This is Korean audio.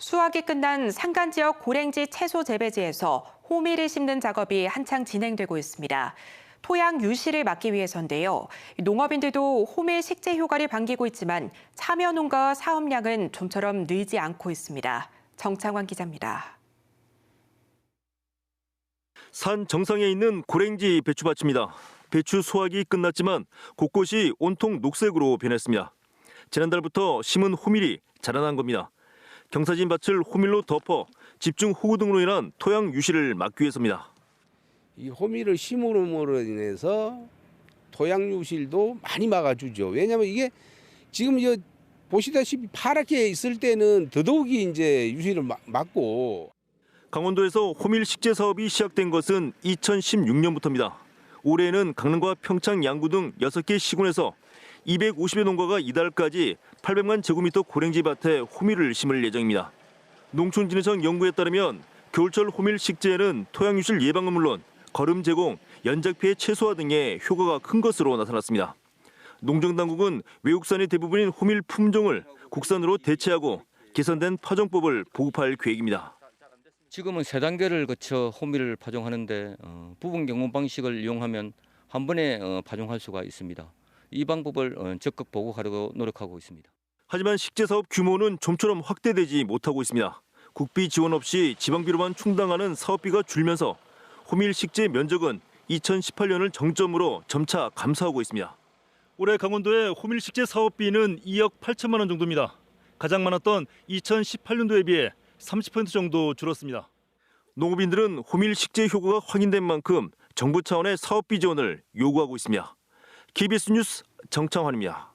수확이 끝난 산간 지역 고랭지 채소 재배지에서 호미를 심는 작업이 한창 진행되고 있습니다. 토양 유실을 막기 위해서인데요. 농업인들도 호밀 식재 효과를 반기고 있지만 참여 농가 사업량은 좀처럼 늘지 않고 있습니다. 정창환 기자입니다. 산 정상에 있는 고랭지 배추밭입니다. 배추 수확이 끝났지만 곳곳이 온통 녹색으로 변했습니다. 지난달부터 심은 호밀이 자라난 겁니다. 경사진 밭을 호밀로 덮어 집중 호우 등으로 인한 토양 유실을 막기 위해서입니다. 이 호미를 심음으로 인해서 토양 유실도 많이 막아주죠. 왜냐하면 이게 지금 이제 보시다시피 파랗게 있을 때는 더더욱이 이제 유실을 막- 막고 강원도에서 호밀 식재 사업이 시작된 것은 2016년부터입니다. 올해는 강릉과 평창, 양구 등 6개 시군에서 250여 농가가 이달까지 800만 제곱미터 고랭지 밭에 호밀을 심을 예정입니다. 농촌진흥청 연구에 따르면 겨울철 호밀 식재에는 토양 유실 예방은 물론 거름 제공, 연작 피해 최소화 등의 효과가 큰 것으로 나타났습니다. 농정 당국은 외국산의 대부분인 호밀 품종을 국산으로 대체하고 개선된 파종법을 보급할 계획입니다. 지금은 세 단계를 거쳐 호미를 파종하는데 어, 부분 경무 방식을 이용하면 한 번에 어, 파종할 수가 있습니다. 이 방법을 어, 적극 보고하려고 노력하고 있습니다. 하지만 식재 사업 규모는 좀처럼 확대되지 못하고 있습니다. 국비 지원 없이 지방비로만 충당하는 사업비가 줄면서 호밀 식재 면적은 2018년을 정점으로 점차 감소하고 있습니다. 올해 강원도의 호밀 식재 사업비는 2억 8천만 원 정도입니다. 가장 많았던 2018년도에 비해 30% 정도 줄었습니다. 농업인들은 호밀 식재 효과가 확인된 만큼 정부 차원의 사업비 지원을 요구하고 있습니다. KBS 뉴스 정창환입니다.